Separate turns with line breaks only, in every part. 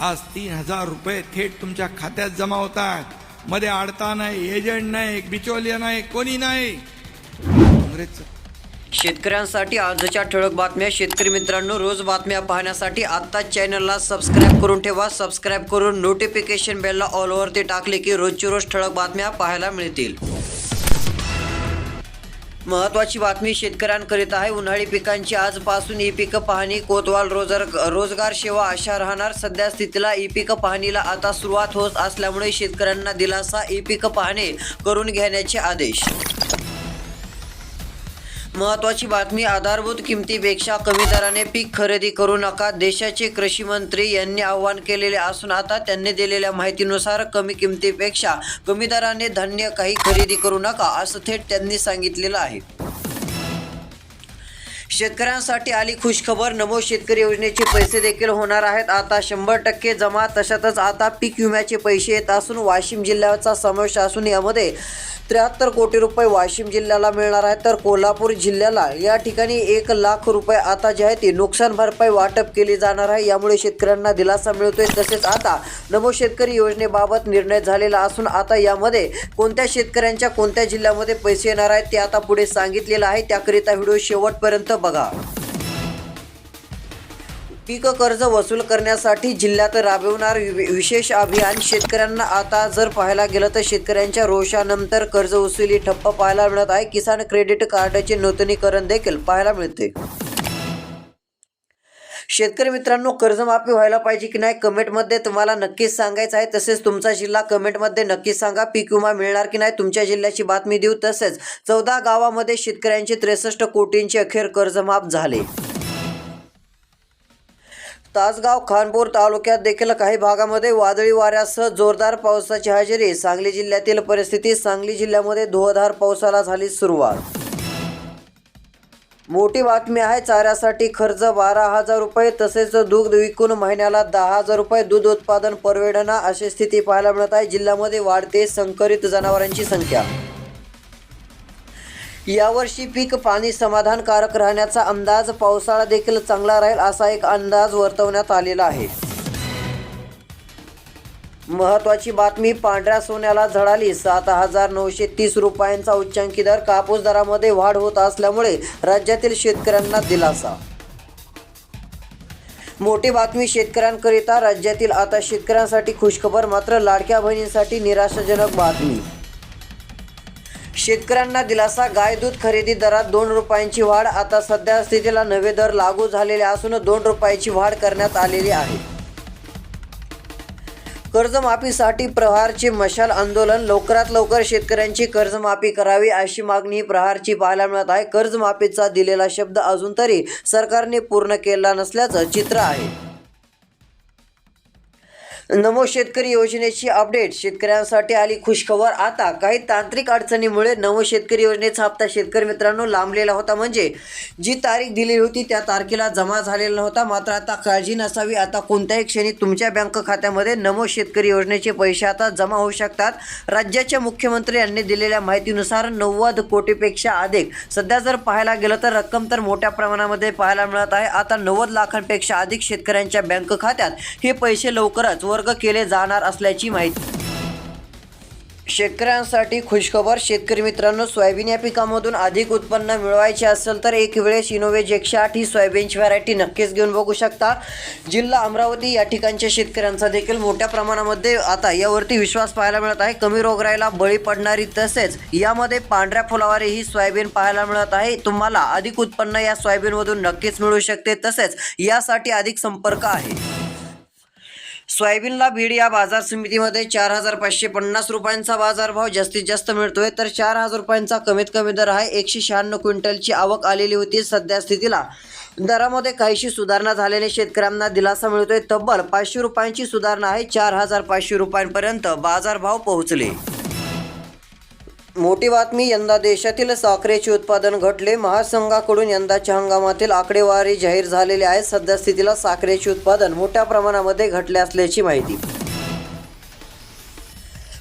आज तीन हजार रुपये थेट तुमच्या खात्यात जमा होतात. मध्ये आडता नाही एजंट नाही बिचोलिया नाही कोणी नाही. काँग्रेसचं.
शेतकऱ्यांसाठी आजच्या ठळक बातम्या शेतकरी मित्रांनो रोज बातम्या पाहण्यासाठी आत्ताच चॅनलला सबस्क्राईब करून ठेवा. सबस्क्राईब करून नोटिफिकेशन बेलला ऑलवरती टाकले की रोजची रोज ठळक बातम्या पाहायला मिळतील. महत्वाची बातमी शेतकऱ्यांकरिता आहे. उन्हाळी पिकांची आजपासून ई पीक पाहणी कोतवाल रोजगार रोजगार सेवा अशा राहणार. सध्या स्थितीला ई पीक पाहणीला आता सुरुवात होत असल्यामुळे शेतकऱ्यांना दिलासा ई पीक पाहणी करून घेण्याचे आदेश. महत्वाची बातमी आधारभूत किमतीपेक्षा कमी दराने पीक खरेदी करू नका देशाचे कृषी मंत्री यांनी आवाहन केलेले असून आता त्यांनी दिलेल्या माहितीनुसार कमी किमतीपेक्षा कमी दराने धान्य काही खरेदी करू नका असं थेट त्यांनी सांगितलेलं आहे. शेतकऱ्यांसाठी आली खुशखबर नमो शेतकरी योजनेचे पैसे देखील होणार आहेत. आता शंभर टक्के जमा तशातच आता पीक विम्याचे पैसे येत असून वाशिम जिल्ह्याचा समावेश असून यामध्ये त्र्याहत्तर कोटी रुपये वाशिम जिल्ह्याला मिळणार आहे. तर कोल्हापूर जिल्ह्याला या ठिकाणी एक लाख रुपये आता जे आहे ते नुकसान भरपाई वाटप केली जाणार आहे. यामुळे शेतकऱ्यांना दिलासा मिळतोय. तसेच आता नमो शेतकरी योजनेबाबत निर्णय झालेला असून आता यामध्ये कोणत्या शेतकऱ्यांच्या कोणत्या जिल्ह्यामध्ये पैसे येणार आहेत ते आता पुढे सांगितलेलं आहे. त्याकरिता व्हिडिओ शेवटपर्यंत बघा. पीक कर्ज वसूल करण्यासाठी जिल्ह्यात राबवणार वि- विशेष अभियान शेतकऱ्यांना आता जर पाहायला गेलं तर शेतकऱ्यांच्या रोषानंतर कर्ज वसुली ठप्प पाहायला मिळत आहे. किसान क्रेडिट कार्डचे नूतनीकरण देखील पाहायला मिळते. शेतकरी मित्रांनो कर्जमाफी व्हायला पाहिजे की नाही? कमेंटमध्ये तुम्हाला नक्कीच सांगायचं आहे. तसेच तुमचा जिल्हा कमेंटमध्ये नक्कीच सांगा. पीक विमा मिळणार की नाही? तुमच्या जिल्ह्याची बातमी देऊ. तसेच चौदा गावामध्ये शेतकऱ्यांचे त्रेसष्ट कोटींचे अखेर कर्जमाफ झाले. तासगाव खानपूर तालुक्यात देखील काही भागामध्ये वादळी वाऱ्यासह जोरदार पावसाची हजेरी. सांगली जिल्ह्यातील परिस्थिती सांगली जिल्ह्यामध्ये धुवाधार पावसाला झाली सुरुवात. मोठी बातमी आहे चाऱ्यासाठी खर्च बारा हजार रुपये तसेच दूध विकून महिन्याला दहा हजार रुपये दूध उत्पादन परवडना अशी स्थिती पाहायला मिळत आहे. जिल्ह्यामध्ये वाढते संकरित जनावरांची संख्या. यावर्षी पीक पाणी समाधानकारक राहण्याचा अंदाज पावसाळा देखील चांगला राहील असा एक अंदाज वर्तवण्यात आलेला आहे. महत्वाची बातमी पांढऱ्या सोन्याला झळाली सात हजार नऊशे तीस रुपयांचा उच्चांकी दर कापूस दरामध्ये वाढ होत असल्यामुळे राज्यातील शेतकऱ्यांना दिलासा. मोठी बातमी शेतकऱ्यांकरिता राज्यातील आता शेतकऱ्यांसाठी खुशखबर मात्र लाडक्या बहिणींसाठी निराशाजनक बातमी. शेतकऱ्यांना दिलासा गाय दूध खरेदी दरात दोन रुपयांची वाढ आता सध्या स्थितीला नवे दर लागू झालेले असून दोन रुपयाची वाढ करण्यात आलेली आहे. कर्जमाफीसाठी प्रहारचे मशाल आंदोलन लवकरात लवकर शेतकऱ्यांची कर्जमाफी करावी अशी मागणी प्रहारची पाहायला मिळत आहे. कर्जमाफीचा दिलेला शब्द अजून तरी सरकारने पूर्ण केला नसल्याचं चित्र आहे. नमो शेतकरी योजनेची अपडेट. शेतकऱ्यांसाठी आली खुशखबर. आता काही तांत्रिक अडचणीमुळे नमो शेतकरी योजनेचा हप्ता शेतकरी मित्रांनो लांबलेला होता. म्हणजे जी तारीख दिली होती त्या तारखेला जमा झालेला होता मात्र आता काळजी नसावी. आता कोणत्याही क्षणी तुमच्या बँक खात्यामध्ये नमो शेतकरी योजनेचे पैसे आता जमा होऊ शकतात. राज्याच्या मुख्यमंत्री यांनी दिलेल्या माहितीनुसार नव्वद कोटीपेक्षा अधिक. सध्या जर पाहायला गेलं तर रक्कम तर मोठ्या प्रमाणामध्ये पाहायला मिळत आहे. आता नव्वद लाखांपेक्षा अधिक शेतकऱ्यांच्या बँक खात्यात हे पैसे लवकरच व वर्ग केले जाणार असल्याची माहिती. शेतकऱ्यांसाठी खुशखबर शेतकरी मित्रांनो सोयाबीन या पिकामधून अधिक उत्पन्न मिळवायचे असेल तर एक वेळेस इनोवेज एकशे आठ ही सोयाबीनची व्हरायटी नक्कीच घेऊन बघू शकता. जिल्हा अमरावती या ठिकाणच्या शेतकऱ्यांचा देखील मोठ्या प्रमाणामध्ये आता यावरती विश्वास पाहायला मिळत आहे. कमी रोगराईला बळी पडणारी तसेच यामध्ये पांढऱ्या फुलावारी ही सोयाबीन पाहायला मिळत आहे. तुम्हाला अधिक उत्पन्न या सोयाबीनमधून नक्कीच मिळू शकते. तसेच यासाठी अधिक संपर्क आहे. सोयाबीनला बीड या बाजार समितीमध्ये चार हजार पाचशे पन्नास रुपयांचा बाजारभाव जास्तीत जास्त मिळतोय तर चार हजार रुपयांचा कमीत कमी दर आहे. एकशे शहाण्णव क्विंटलची आवक आलेली होती सध्या स्थितीला. दरामध्ये काहीशी सुधारणा झाल्याने शेतकऱ्यांना दिलासा मिळतोय. तब्बल पाचशे रुपयांची सुधारणा आहे. चार हजार पाचशे रुपयांपर्यंत बाजारभाव पोहोचले. मोठी बातमी यंदा देशातील साखरेचे उत्पादन घटले. महासंघाकडून यंदाच्या हंगामातील आकडेवारी जाहीर झालेली आहे. सध्या स्थितीला साखरेचे उत्पादन मोठ्या प्रमाणामध्ये घटले असल्याची माहिती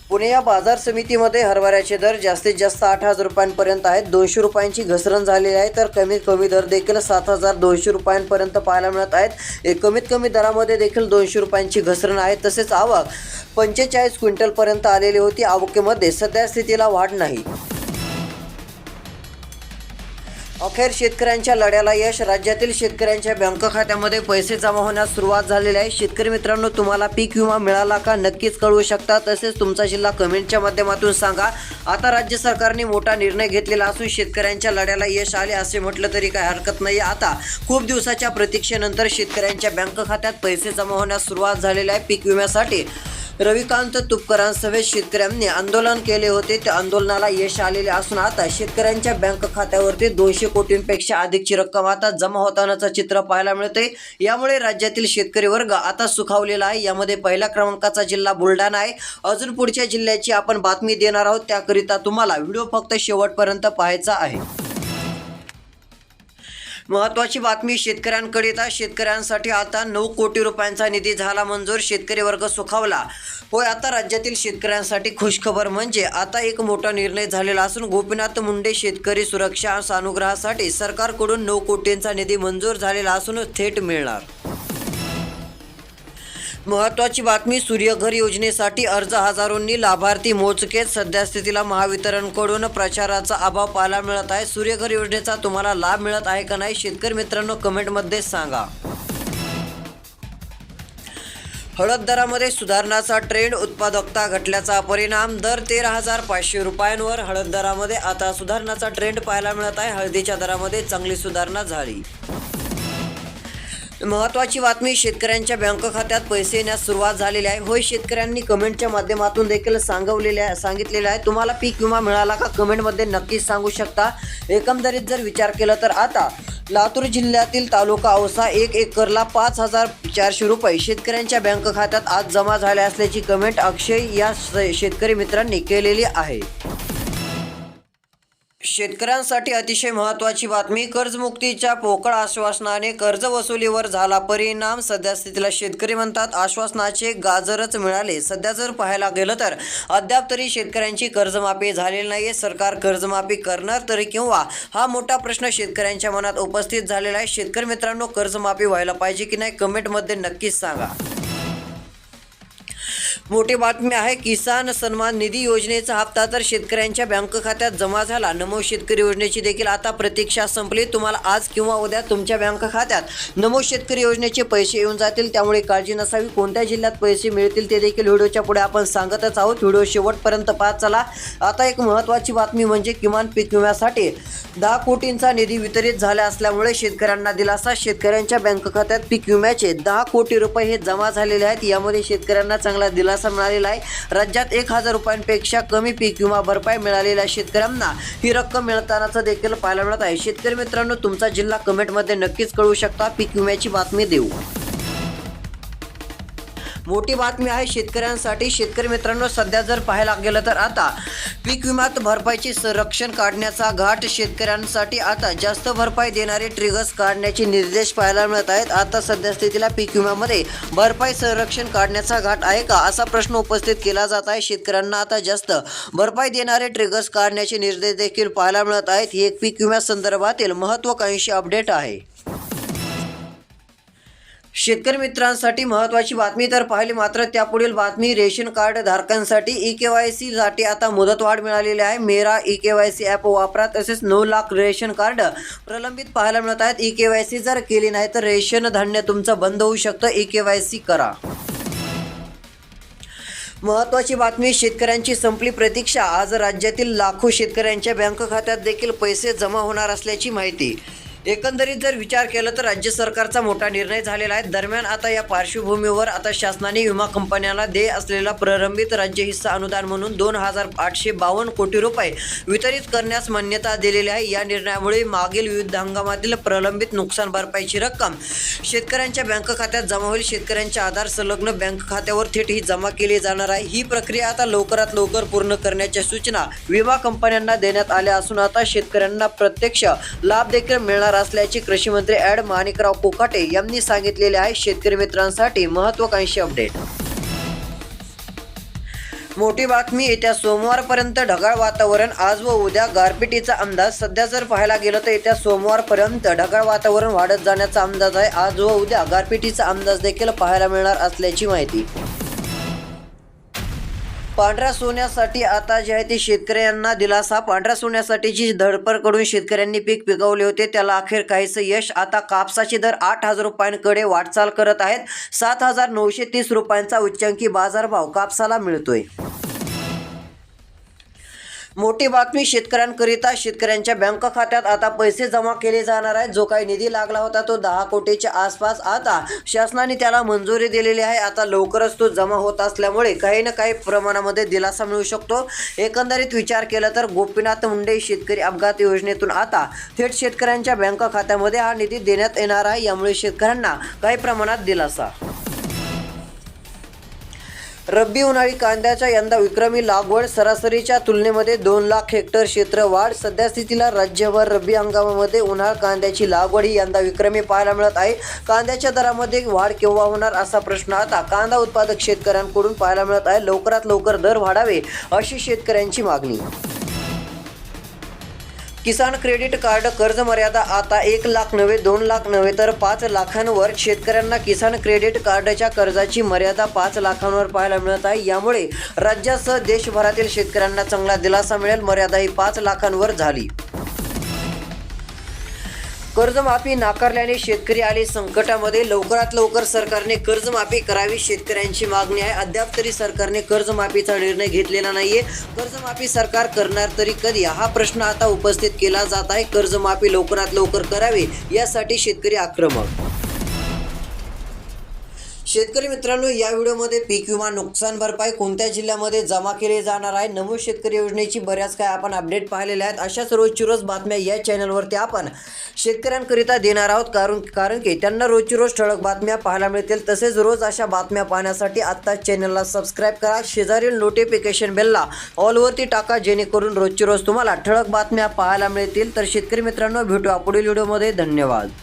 पुणे या बाजार समितीमध्ये हरभऱ्याचे दर जास्तीत जास्त आठ हजार रुपयांपर्यंत आहेत. दोनशे रुपयांची घसरण झालेली आहे तर कमीत कमी दर देखील सात हजार दोनशे रुपयांपर्यंत पाहायला मिळत आहेत. कमीत कमी दरामध्ये देखील दोनशे रुपयांची घसरण आहे. तसेच आवक पंचेचाळीस क्विंटलपर्यंत आलेली होती. आवकेमध्ये सध्या स्थितीला वाढ नाही. अखेर शेतकऱ्यांच्या लढ्याला यश. राज्यातील शेतकऱ्यांच्या बँक खात्यामध्ये पैसे जमा होण्यास सुरुवात झालेली आहे. शेतकरी मित्रांनो तुम्हाला पीक विमा मिळाला का नक्कीच कळवू शकता. तसेच तुमचा जिल्हा कमेंटच्या माध्यमातून सांगा. आता राज्य सरकारने मोठा निर्णय घेतलेला असून शेतकऱ्यांच्या लढ्याला यश आले असे म्हटलं तरी काही हरकत नाही. आता खूप दिवसाच्या प्रतीक्षेनंतर शेतकऱ्यांच्या बँक खात्यात पैसे जमा होण्यास सुरुवात झालेली आहे पीक विम्यासाठी. रविकांत तुपकरांसह शेतकऱ्यांनी आंदोलन केले होते. त्या आंदोलनाला यश आलेले असून आता शेतकऱ्यांच्या बँक खात्यावरती दोनशे कोटींपेक्षा अधिकची रक्कम आता जमा होतानाचं चित्र पाहायला मिळते यामुळे राज्यातील शेतकरी वर्ग आता सुखावलेला आहे. यामध्ये पहिल्या क्रमांकाचा जिल्हा बुलढाणा आहे. अजून पुढच्या जिल्ह्याची आपण बातमी देणार आहोत. त्याकरिता तुम्हाला व्हिडिओ फक्त शेवटपर्यंत पाहायचा आहे. महत्वाची बातमी शेतकऱ्यांकरिता शेतकऱ्यांसाठी आता नऊ कोटी रुपयांचा निधी झाला मंजूर. शेतकरी वर्ग सुखावला. होय आता राज्यातील शेतकऱ्यांसाठी खुशखबर म्हणजे आता एक मोठा निर्णय झालेला असून गोपीनाथ मुंडे शेतकरी सुरक्षा सानुग्रहासाठी सरकारकडून नऊ कोटींचा निधी मंजूर झालेला असून थेट मिळणार. महत्वाची बातमी सूर्यघर योजनेसाठी अर्ज हजारोंनी लाभार्थी मोजकेत सध्या स्थितीला महावितरणकडून प्रचाराचा अभाव पाहायला मिळत आहे. सूर्यघर योजनेचा तुम्हाला लाभ मिळत आहे का नाही शेतकरी मित्रांनो कमेंटमध्ये सांगा. हळद दरामध्ये सुधारणाचा ट्रेंड उत्पादकता घटल्याचा परिणाम दर तेरा हजार पाचशे रुपयांवर हळद दरामध्ये आता सुधारणाचा ट्रेंड पाहायला मिळत आहे. हळदीच्या दरामध्ये चांगली सुधारणा झाली. महत्वाची बातमी शेतकऱ्यांच्या बँक खात्यात पैसे येण्यास सुरुवात झालेली आहे. होय शेतकऱ्यांनी कमेंटच्या माध्यमातून देखील सांगवलेले आहे सांगितलेले आहे. तुम्हाला पीक विमा मिळाला का? कमेंटमध्ये नक्कीच सांगू शकता. एकंदरीत जर विचार केला तर आता लातूर जिल्ह्यातील तालुका औसा एक एकरला पाच हजार चारशे रुपये शेतकऱ्यांच्या बँक खात्यात आज जमा झाल्या असल्याची कमेंट अक्षय या शेतकरी मित्रांनी केलेली आहे. शेतकऱ्यांसाठी अतिशय महत्त्वाची बातमी कर्जमुक्तीच्या पोकळ आश्वासनाने कर्ज वसुलीवर झाला परिणाम. सध्या स्थितीला शेतकरी म्हणतात आश्वासनाचे गाजरच मिळाले. सध्या जर पाहायला गेलं तर अद्याप तरी शेतकऱ्यांची कर्जमाफी झालेली नाही सरकार कर्जमाफी करणार तरी किंवा हा मोठा प्रश्न शेतकऱ्यांच्या मनात उपस्थित झालेला आहे. शेतकरी मित्रांनो कर्जमाफी व्हायला पाहिजे की नाही कमेंटमध्ये नक्कीच सांगा. मोठी बातमी आहे किसान सन्मान निधी योजनेचा हप्ता तर शेतकऱ्यांच्या बँक खात्यात जमा झाला. नमो शेतकरी योजनेची देखील आता प्रतीक्षा संपली. तुम्हाला आज किंवा उद्या तुमच्या बँक खात्यात नमो शेतकरी योजनेचे पैसे येऊन जातील त्यामुळे काळजी नसावी. कोणत्या जिल्ह्यात पैसे मिळतील ते देखील व्हिडिओच्या पुढे आपण सांगतच आहोत. व्हिडिओ शेवटपर्यंत पाहत चला. आता एक महत्त्वाची बातमी म्हणजे किमान पीक विम्यासाठी दहा कोटींचा निधी वितरित झाला असल्यामुळे शेतकऱ्यांना दिलासा. शेतकऱ्यांच्या बँक खात्यात पीक विम्याचे दहा कोटी रुपये हे जमा झालेले आहेत. यामध्ये शेतकऱ्यांना चांगला दिलासा मिळालेला आहे. राज्यात एक हजार रुपयांपेक्षा कमी पीक विमा भरपाई मिळालेल्या शेतकऱ्यांना ही रक्कम मिळतानाचं देखील पाहायला मिळत आहे. शेतकरी मित्रांनो तुमचा जिल्हा कमेंटमध्ये नक्कीच कळवू शकता. पीक विम्याची बातमी देऊ. मोठी बातमी आहे शेतकऱ्यांसाठी शेतकरी मित्रांनो सध्या जर पाहायला गेलं तर आता पीक विम्यात भरपाईचे संरक्षण काढण्याचा घाट शेतकऱ्यांसाठी आता जास्त भरपाई देणारे ट्रिगर्स काढण्याचे निर्देश पाहायला मिळत आहेत. आता सध्या स्थितीला पीक विम्यामध्ये भरपाई संरक्षण काढण्याचा घाट आहे का असा प्रश्न उपस्थित केला जात आहे. शेतकऱ्यांना आता जास्त भरपाई देणारे ट्रिगर्स काढण्याचे निर्देश देखील पाहायला मिळत आहेत. ही एक पीक विम्या संदर्भातील महत्वाकांक्षी अपडेट आहे. शेतकरी मित्रांसाठी महत्त्वाची बातमी तर पाहिली मात्र त्यापुढील बातमी रेशन कार्ड धारकांसाठी ई के वायसाठी आता मुदतवाढ मिळालेली आहे. Mera E K Y C app वापरा तसेच नऊ लाख रेशन कार्ड प्रलंबित पाहायला मिळत आहेत. ई के वाय सी जर केली नाही तर रेशन धान्य तुमचं बंद होऊ शकतं. ई के वाय सी करा. महत्वाची बातमी शेतकऱ्यांची संपली प्रतीक्षा. आज राज्यातील लाखो शेतकऱ्यांच्या बँक खात्यात देखील पैसे जमा होणार असल्याची माहिती. एकंदरीत जर विचार केला तर राज्य सरकारचा मोठा निर्णय झालेला आहे. दरम्यान आता या पार्श्वभूमीवर आता शासनाने विमा कंपन्यांना दे असलेला प्रलंबित राज्य हिस्सा अनुदान म्हणून दोन हजार आठशे बावन्न कोटी रुपये वितरित करण्यास मान्यता दिलेली आहे. या निर्णयामुळे मागील विविध हंगामातील प्रलंबित नुकसान भरपाईची रक्कम शेतकऱ्यांच्या बँक खात्यात जमा होईल. शेतकऱ्यांच्या आधार संलग्न बँक खात्यावर थेट ही जमा केली जाणार आहे. ही प्रक्रिया आता लवकरात लवकर पूर्ण करण्याच्या सूचना विमा कंपन्यांना देण्यात आल्या असून आता शेतकऱ्यांना प्रत्यक्ष लाभ देखील मिळणार असल्याचे कृषी मंत्री ॲड माणिकराव कोकाटे यांनी सांगितलेले आहे. शेतकरी मित्रांसाठी महत्वाकांक्षी अपडेट. मोठी बातमी येत्या सोमवारपर्यंत ढगाळ वातावरण आज व उद्या गारपिटीचा अंदाज. सध्या जर पाहायला गेलं तर येत्या सोमवारपर्यंत ढगाळ वातावरण वाढत जाण्याचा अंदाज आहे. आज व उद्या गारपिटीचा अंदाज देखील पाहायला मिळणार असल्याची माहिती. पांढऱ्या सोन्यासाठी आता जे आहे ते शेतकऱ्यांना दिलासा. पांढऱ्या सोन्यासाठीची धडपड करून शेतकऱ्यांनी पीक पिकवले होते त्याला अखेर काहीचं यश. आता कापसाचे दर आठ हजार रुपयांकडे वाटचाल करत आहेत. सात हजार नऊशे तीस रुपयांचा उच्चांकी बाजारभाव कापसाला मिळतोय. मोठी बातमी शेतकऱ्यांकरिता शेतकऱ्यांच्या बँक खात्यात आता पैसे जमा केले जाणार आहेत. जो काही निधी लागला होता तो दहा कोटीच्या आसपास आता शासनाने त्याला मंजुरी दिलेली आहे. आता लवकरच तो जमा होत असल्यामुळे काही ना काही प्रमाणामध्ये दिलासा मिळू शकतो. एकंदरीत विचार केला तर गोपीनाथ मुंडे शेतकरी अपघात योजनेतून आता थेट शेतकऱ्यांच्या बँक खात्यामध्ये हा निधी देण्यात येणार आहे. यामुळे शेतकऱ्यांना काही प्रमाणात दिलासा रब्बी उन्हाळी कांद्याच्या यंदा विक्रमी लागवड सरासरीच्या तुलनेमध्ये दोन लाख हेक्टर क्षेत्र वाढ. सध्यास्थितीला राज्यभर रब्बी हंगामामध्ये उन्हाळ कांद्याची लागवड ही यंदा विक्रमी पाहायला मिळत आहे. कांद्याच्या दरामध्ये वाढ केव्हा होणार असा प्रश्न आता कांदा उत्पादक शेतकऱ्यांकडून पाहायला मिळत आहे. लवकरात लवकर दर वाढावे अशी शेतकऱ्यांची मागणी. किसान क्रेडिट कार्ड कर्ज मर्यादा आता एक लाख नव्हे दोन लाख नव्हे तर पाच लाखांवर शेतकऱ्यांना किसान क्रेडिट कार्डच्या कर्जाची मर्यादा पाच लाखांवर पाहायला मिळत आहे. यामुळे राज्यासह देशभरातील शेतकऱ्यांना चांगला दिलासा मिळेल. मर्यादा ही पाच लाखांवर झाली. कर्जमाफी नाकारल्याने शेतकरी आले संकटामध्ये. लवकरात लवकर सरकारने कर्जमाफी करावी शेतकऱ्यांची मागणी आहे. अद्याप तरी सरकारने कर्जमाफीचा निर्णय घेतलेला नाहीये. कर्जमाफी सरकार करणार तरी कधी? हा प्रश्न आता उपस्थित केला जात आहे. कर्जमाफी लवकरात लवकर करावी यासाठी शेतकरी आक्रमक शेतकरी मित्रांनो या व्हिडिओमध्ये पीक विमा नुकसान भरपाई कोणत्या जिल्ह्यामध्ये जमा केली जाणार आहे? नमो शेतकरी योजनेची बऱ्याच काय आपण अपडेट पाहिलेल्या आहेत. अशाच रोजची रोज बातम्या या चॅनलवरती आपण शेतकऱ्यांकरिता देणार आहोत. कारण कारण की त्यांना रोजची रोज ठळक बातम्या पाहायला मिळतील. तसेच रोज अशा बातम्या पाहण्यासाठी आत्ताच चॅनलला सबस्क्राईब करा. शेजारील नोटिफिकेशन बेलला ऑलवरती टाका जेणेकरून रोजची रोज तुम्हाला ठळक बातम्या पाहायला मिळतील. तर शेतकरी मित्रांनो भेटू पुढील व्हिडिओमध्ये. धन्यवाद.